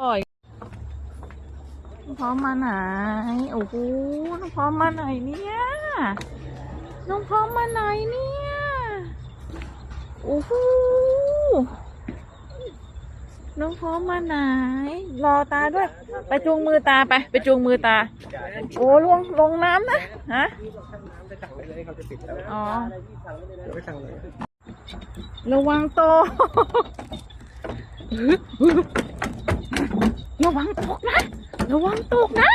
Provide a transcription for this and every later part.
ปล่อยน้องพร้อมมาไหน โอ้โหน้องพร้อมมาไหนเนี่ยน้องพร้อมมาไหนเนี่ยโอ้โหน้องพร้อมมาไหน รอตาด้วย ไปจูงมือตาไป ไปจูงมือตา โอ้ลงลงน้ำนะฮะอ๋อระวังโต ระวังตกนะ ระวังตกนะ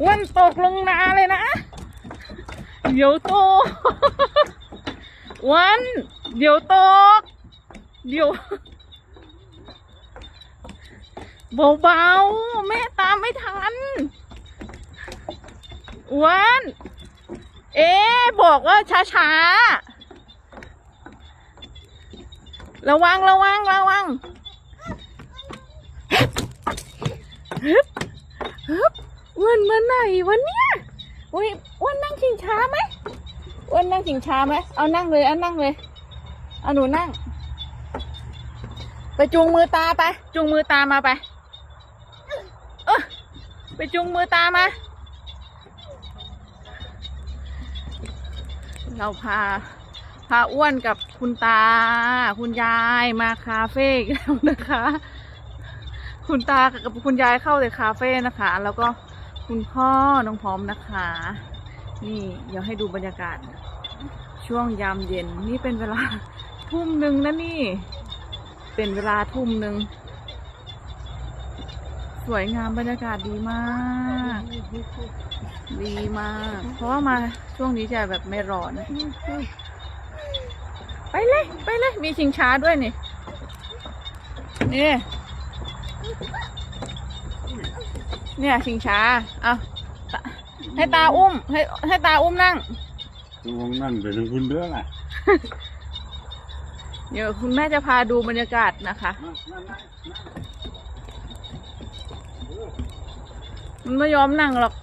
อ้วนตกลงนาเลยนะ เดี๋ยวตกอ้วันเดี๋ยวตก เดี๋ยวเบาๆแม่ตามไม่ทันอ้วันเอ๊บอกว่าช้าๆ ระวังระวังระวังฮึบฮึบ อ้วนมาไหนวะเนี่ยอุ้ยอ้วนนั่งชิงช้าไหมอ้วนนั่งชิงช้าไหมเอานั่งเลยเอานั่งเลยเอาหนูนั่ง ไปจูงมือตาไป จูงมือตามาไปเออไปจูงมือตามา เราพาพาอ้วนกับคุณตา คุณยายมาคาเฟ่แล้วนะคะ คุณตากับคุณยายเข้าแต่คาเฟ่นะคะ แล้วก็คุณพ่อน้องพร้อมนะคะ นี่เดี๋ยวให้ดูบรรยากาศ ช่วงยามเย็นนี่เป็นเวลาทุ่มหนึ่งนะนี่ เป็นเวลาทุ่มหนึ่งสวยงามบรรยากาศดีมาก ดีมาก เพราะว่ามาช่วงนี้จะแบบไม่ร้อน ไปเลย ไปเลย มีชิงช้าด้วยนี่ นี่ เนี่ยชิงช้าเอาตาให้ตาอุ้ม ให้ให้ตาอุ้มนั่งมองนั่นไปทางคุณเด้อล่ะเดี๋ยวคุณแม่จะพาดูบรรยากาศนะคะมันไม่ยอมนั่งหรอก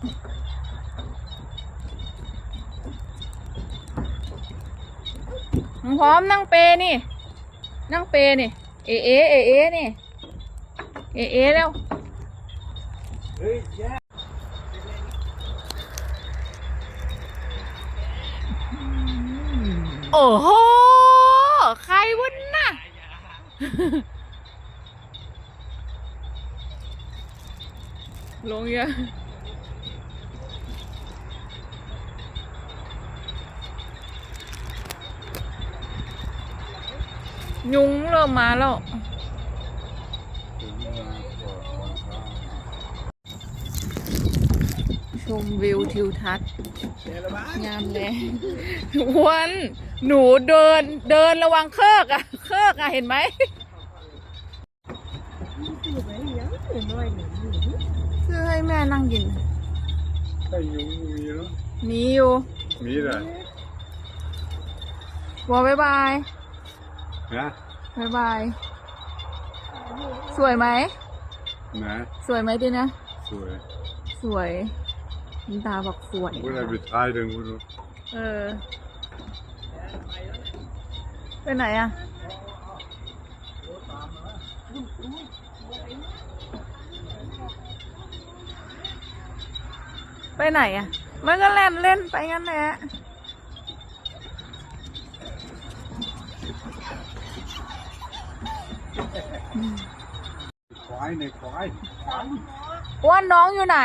มึงพร้อมนั่งเปนี่ นั่งเปนี่ เอเอเอเอนี่ เอเอแล้วเฮ้ยแย่โอ้โห ใครวะน่ะลงเยอะยุงเริ่มมาแล้ว ชมวิวทิวทัศน์แย่แล้วบ้างงามแลวันหนูเดินเดินระวังเครือกอะเครือกอะเห็นไหมซื้อให้แม่นั่งกินใช่ยุงมีเนาะมีอยู่ มีเหรอบอกบายบายนะบายบาย สวยไหม นะสวยไหมดีนะ สวยสวยมินตาบอกสวยกูได้ไปท้ายเดินกูดูเออไปไหนอะไปไหนอะมันก็เล่นเล่นไปงั้นแหละควายในควายอ้วนน้องอยู่ไหน